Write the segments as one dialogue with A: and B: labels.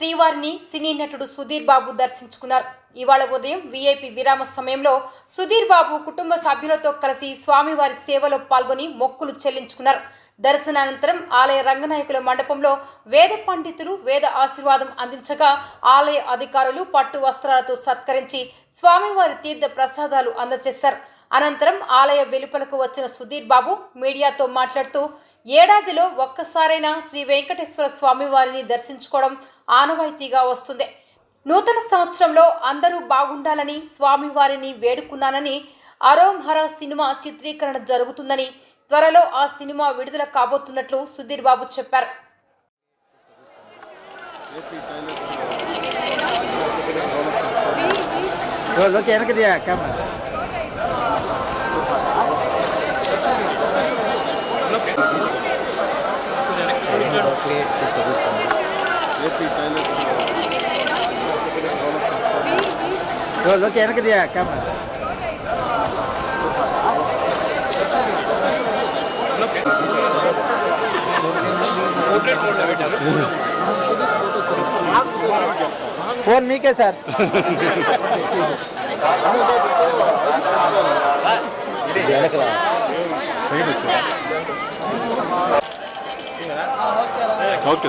A: శ్రీవారిని సినీ నటుడు సుధీర్ బాబు దర్శించుకున్నారు. ఇవాళ ఉదయం వీఐపీ విరామ సమయంలో సుధీర్ బాబు కుటుంబ సభ్యులతో కలిసి స్వామివారి సేవలో పాల్గొని మొక్కులు చెల్లించుకున్నారు. దర్శనానంతరం ఆలయ రంగనాయకుల మండపంలో వేద పండితులు వేద ఆశీర్వాదం అందించగా ఆలయ అధికారులు పట్టు వస్త్రాలతో సత్కరించి స్వామివారి తీర్థ ప్రసాదాలు అందజేశారు. అనంతరం ఆలయ వెలుపలకు వచ్చిన సుధీర్ బాబు మీడియాతో మాట్లాడుతూ ఏడాదిలో ఒక్కసారైనా శ్రీ వెంకటేశ్వర స్వామి వారిని దర్శించుకోవడం ఆనవాయితీగా వస్తుంది. నూతన సంవత్సరంలో అందరూ బాగుండాలని స్వామివారిని వేడుకున్నానని అరోంహర హర సినిమా చిత్రీకరణ జరుగుతుందని త్వరలో ఆ సినిమా విడుదల కాబోతున్నట్లు సుధీర్ బాబు చెప్పారు.
B: ఓకే కెమెరా ఓకే వెనక దియా కెమెరా ఫోన్ మీకే సార్
C: ఓకే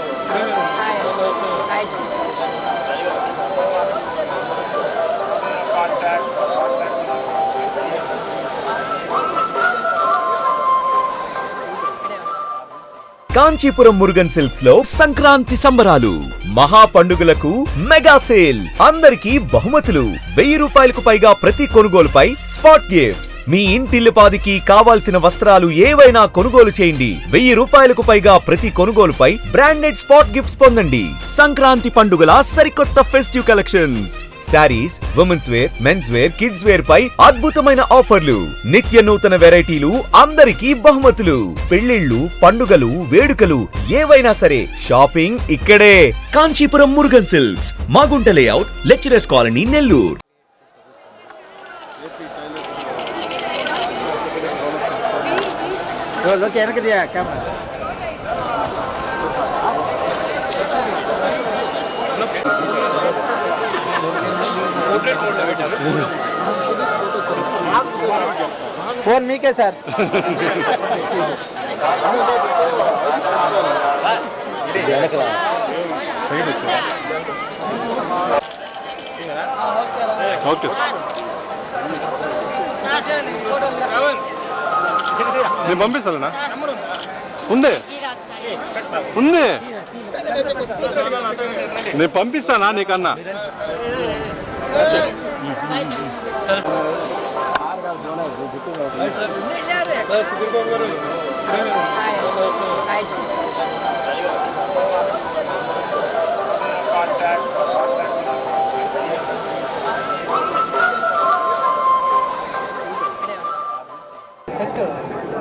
D: కాంచీపురం మురుగన్ సిల్క్స్లో సంక్రాంతి సంబరాలు. మహా పండుగలకు మెగా సేల్. అందరికీ బహుమతులు. వెయ్యి రూపాయలకు పైగా ప్రతి కొనుగోలుపై స్పాట్ గిఫ్ట్స్. మీ ఇంటిల్లిపాదికి కావాల్సిన వస్త్రాలు ఏవైనా కొనుగోలు చేయండి. వెయ్యి రూపాయలకు పైగా ప్రతి కొనుగోలుపై బ్రాండెడ్ స్పాట్ గిఫ్ట్స్ పొందండి. సంక్రాంతి పండుగల సరికొత్త festive collections. Sarees women's wear men's wear kids wear పై అద్భుతమైన ఆఫర్లు నిత్య నూతన వెరైటీలు అందరికీ బహుమతులు పెళ్ళిళ్ళు పండుగలు వేడుకలు ఏవైనా సరే షాపింగ్ ఇక్కడే Kanchipuram Murugan silks Magunta layout lecturers colony Nellore
B: okay phone మీకే సార్.
C: ఓకే నేను పంపిస్తానా ఉంది. ఉంది. నేను పంపిస్తానా నీకన్నా?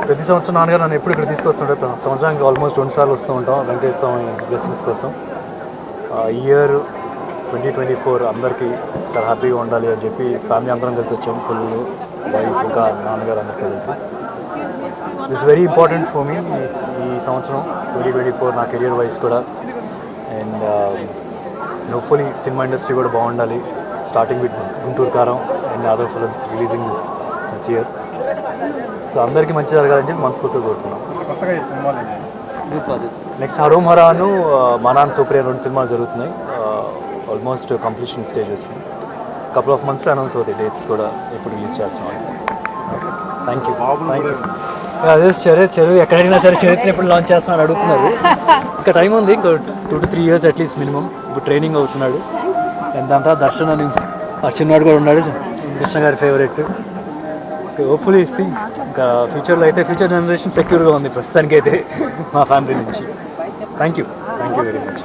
E: ప్రతి సంవత్సరం నాన్నగారు నన్ను ఎప్పుడు ఇక్కడ తీసుకొస్తుంటే సంవత్సరానికి ఆల్మోస్ట్ రెండు సార్లు వస్తూ ఉంటాం. వెంకటేశ్వర స్వామి బ్లెస్సింగ్స్ కోసం. ఇయర్ ట్వంటీ ట్వంటీ ఫోర్ అందరికీ చాలా హ్యాపీగా ఉండాలి అని చెప్పి ఫ్యామిలీ అందరం కలిసి వచ్చాం పిల్లలు వైఫ్ ఇంకా నాన్నగారు అందరికీ కలిసి. This very important for me ఈ సంవత్సరం ట్వంటీ ట్వంటీ ఫోర్ నా కెరియర్ వైజ్ కూడా. అండ్ హోప్ఫుల్లీ సినిమా ఇండస్ట్రీ కూడా బాగుండాలి. Starting with Guntur Kaaram and other films releasing this this year so అందరికీ మంచి జరగాలని చెప్పి మనస్ఫూర్తిగా కోరుతున్నాం. నెక్స్ట్ హరోమ్ హరాను మనాన్ సూప్రియా రెండు సినిమాలు జరుగుతున్నాయి. ఆల్మోస్ట్ కంప్లీషన్ స్టేజ్ వచ్చింది. కపుల్ ఆఫ్ మంత్స్లో అనౌన్స్ అవుతాయి డేట్స్ కూడా ఎప్పుడు రిలీజ్ చేస్తున్నాం థ్యాంక్ యూ థ్యాంక్ యూ అదే చర్య చెరువు ఎక్కడైనా సరే చరిత్ర ఎప్పుడు లాంచ్ చేస్తున్నాడు అడుగుతున్నారు. ఇంకా టైం ఉంది ఇంకా two to three years atleast minimum ఇప్పుడు ట్రైనింగ్ అవుతున్నాడు. తర్వాత దర్శన్ అని ఆ చిన్నవాడు కూడా ఉన్నాడు. కృష్ణ గారి ఫేవరెట్ సో హోప్ఫుల్లీ సి ఇంకా ఫ్యూచర్లో అయితే ఫ్యూచర్ జనరేషన్ సెక్యూర్గా ఉంది ప్రస్తుతానికి అయితే మా ఫ్యామిలీ నుంచి. Thank you thank you very much